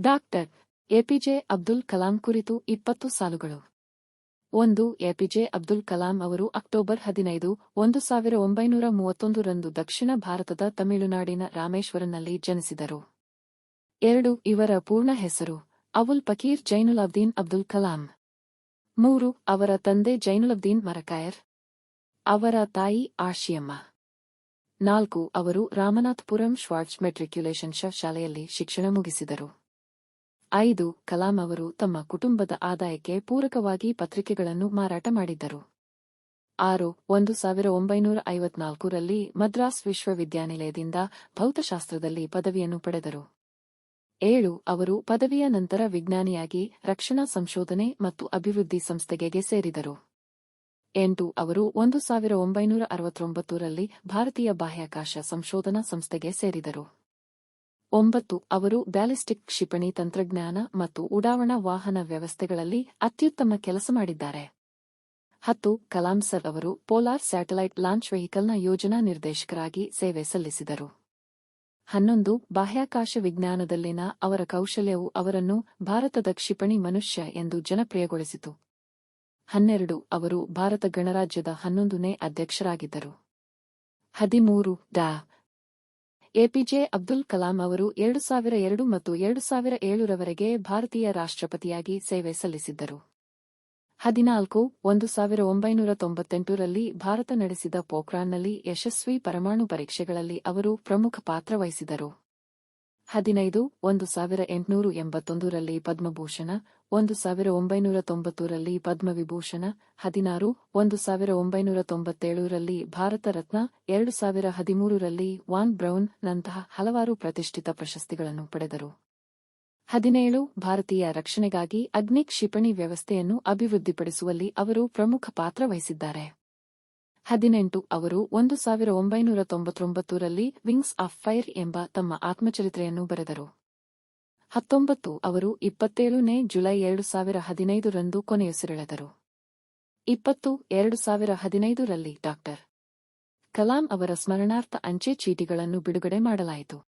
Doctor APJ Abdul Kalam ಕುರಿತು ಇಪ್ಪತ್ತು ಸಾಲುಗಳು. ಒಂದು ಎಪಿಜೆ ಅಬ್ದುಲ್ ಕಲಾಂ ಅವರು ಅಕ್ಟೋಬರ್ ಹದಿನೈದು, ಒಂದು ಸಾವಿರ ಒಂಬೈನೂರ ಮೂವತ್ತೊಂದು ರಂದು ದಕ್ಷಿಣ ಭಾರತದ ತಮಿಳುನಾಡಿನ ರಾಮೇಶ್ವರನಲ್ಲಿ ಜನಿಸಿದರು. ಎರಡು, ಇವರ ಪೂರ್ಣ ಹೆಸರು ಅವುಲ್ ಪಕೀರ್ ಜೈನುಲಾಬ್ದೀನ್ ಅಬ್ದುಲ್ ಕಲಾಂ. ಮೂರು, ಅವರ ತಂದೆ ಜೈನುಲಾಬ್ದೀನ್ ಮರಕಾಯರ್. ಅವರ ತಾಯಿ ಆಶಿಯಮ್ಮ ನಾಲ್ಕು, ಅವರು ರಾಮನಾಥಪುರಂ ಶ್ವಾರ್ಟ್ಸ್ ಮೆಟ್ರಿಕ್ಯುಲೇಷನ್ ಶಾಲೆಯಲ್ಲಿ ಶಿಕ್ಷಣ ಮುಗಿಸಿದರು. ಐದು, ಕಲಾಂ ಅವರು ತಮ್ಮ ಕುಟುಂಬದ ಆದಾಯಕ್ಕೆ ಪೂರಕವಾಗಿ ಪತ್ರಿಕೆಗಳನ್ನು ಮಾರಾಟ ಮಾಡಿದ್ದರು. ಆರು, ಒಂದು ಸಾವಿರ ಒಂಬೈನೂರ ಐವತ್ನಾಲ್ಕರಲ್ಲಿ ಮದ್ರಾಸ್ ವಿಶ್ವವಿದ್ಯಾನಿಲಯದಿಂದ ಭೌತಶಾಸ್ತ್ರದಲ್ಲಿ ಪದವಿಯನ್ನು ಪಡೆದರು. ಏಳು, ಅವರು ಪದವಿಯ ನಂತರ ವಿಜ್ಞಾನಿಯಾಗಿ ರಕ್ಷಣಾ ಸಂಶೋಧನೆ ಮತ್ತು ಅಭಿವೃದ್ಧಿ ಸಂಸ್ಥೆಗೆ ಸೇರಿದರು. ಎಂಟು, ಅವರು ಒಂದು ಸಾವಿರ ಒಂಬೈನೂರ ಅರವತ್ತೊಂಬತ್ತರಲ್ಲಿ ಭಾರತೀಯ ಬಾಹ್ಯಾಕಾಶ ಸಂಶೋಧನಾ ಸಂಸ್ಥೆಗೆ ಸೇರಿದರು. ಒಂಬತ್ತು, ಅವರು ಬ್ಯಾಲಿಸ್ಟಿಕ್ ಕ್ಷಿಪಣಿ ತಂತ್ರಜ್ಞಾನ ಮತ್ತು ಉಡಾವಣಾ ವಾಹನ ವ್ಯವಸ್ಥೆಗಳಲ್ಲಿ ಅತ್ಯುತ್ತಮ ಕೆಲಸ ಮಾಡಿದ್ದಾರೆ. ಹತ್ತು, ಕಲಾಂ ಸರ್ ಅವರು ಪೋಲಾರ್ ಸ್ಯಾಟಲೈಟ್ ಲಾಂಚ್ ವೆಹಿಕಲ್ನ ಯೋಜನಾ ನಿರ್ದೇಶಕರಾಗಿ ಸೇವೆ ಸಲ್ಲಿಸಿದರು. ಹನ್ನೊಂದು, ಬಾಹ್ಯಾಕಾಶ ವಿಜ್ಞಾನದಲ್ಲಿನ ಅವರ ಕೌಶಲ್ಯವು ಅವರನ್ನು ಭಾರತದ ಕ್ಷಿಪಣಿ ಮನುಷ್ಯ ಎಂದು ಜನಪ್ರಿಯಗೊಳಿಸಿತು. ಹನ್ನೆರಡು, ಅವರು ಭಾರತ ಗಣರಾಜ್ಯದ ಹನ್ನೊಂದನೇ ಅಧ್ಯಕ್ಷರಾಗಿದ್ದರು. ಹದಿಮೂರು, ಡಾ. ಎಪಿಜೆ ಅಬ್ದುಲ್ ಕಲಾಂ ಅವರು ಎರಡು ಸಾವಿರ ಎರಡು ಮತ್ತು ಎರಡು ಸಾವಿರ ಏಳರವರೆಗೆ ಭಾರತೀಯ ರಾಷ್ಟ್ರಪತಿಯಾಗಿ ಸೇವೆ ಸಲ್ಲಿಸಿದ್ದರು. ಹದಿನಾಲ್ಕು, ಒಂದು ಸಾವಿರ ಒಂಬೈನೂರ ತೊಂಬತ್ತೆಂಟರಲ್ಲಿ ಭಾರತ ನಡೆಸಿದ ಪೋಖ್ರಾನ್ನಲ್ಲಿ ಯಶಸ್ವಿ ಪರಮಾಣು ಪರೀಕ್ಷೆಗಳಲ್ಲಿ ಅವರು ಪ್ರಮುಖ ಪಾತ್ರ ವಹಿಸಿದರು. ಹದಿನೈದು, ಒಂದು ಸಾವಿರ ಎಂಟುನೂರು ಎಂಬತ್ತೊಂದರಲ್ಲಿ ಪದ್ಮಭೂಷಣ, ಒಂದು ಸಾವಿರ ಒಂಬೈನೂರ ತೊಂಬತ್ತೂರಲ್ಲಿ ಪದ್ಮವಿಭೂಷಣ, ಹದಿನಾರು, ಒಂದು ಸಾವಿರ ಒಂಬೈನೂರ ತೊಂಬತ್ತೇಳರಲ್ಲಿ ಭಾರತ ರತ್ನ, ಎರಡು ಸಾವಿರ ಹದಿಮೂರರಲ್ಲಿ ವಾನ್ ಬ್ರೌನ್ ನಂತಹ ಹಲವಾರು ಪ್ರತಿಷ್ಠಿತ ಪ್ರಶಸ್ತಿಗಳನ್ನು ಪಡೆದರು. ಹದಿನೇಳು, ಭಾರತೀಯ ರಕ್ಷಣೆಗಾಗಿ ಅಗ್ನಿ ಕ್ಷಿಪಣಿ ವ್ಯವಸ್ಥೆಯನ್ನು ಅಭಿವೃದ್ಧಿಪಡಿಸುವಲ್ಲಿ ಅವರು ಪ್ರಮುಖ ಪಾತ್ರ ವಹಿಸಿದ್ದಾರೆ. ಹದಿನೆಂಟು ಅವರು ಒಂದು ಸಾವಿರ ಒಂಬೈನೂರ ತೊಂಬತ್ತೊಂಬತ್ತರಲ್ಲಿ ವಿಂಗ್ಸ್ ಆಫ್ ಫೈರ್ ಎಂಬ ತಮ್ಮ ಆತ್ಮಚರಿತ್ರೆಯನ್ನು ಬರೆದರು. ಹತ್ತೊಂಬತ್ತು ಅವರು ಇಪ್ಪತ್ತೇಳನೇ ಜುಲೈ ಎರಡು ಸಾವಿರ ಹದಿನೈದರಂದು ಕೊನೆಯುಸಿರೆಳೆದರು ಇಪ್ಪತ್ತು ಎರಡು ಸಾವಿರ ಹದಿನೈದರಲ್ಲಿ ಡಾಕ್ಟರ್ ಕಲಾಂ ಅವರ ಸ್ಮರಣಾರ್ಥ ಅಂಚೆ ಚೀಟಿಗಳನ್ನು ಬಿಡುಗಡೆ ಮಾಡಲಾಯಿತು.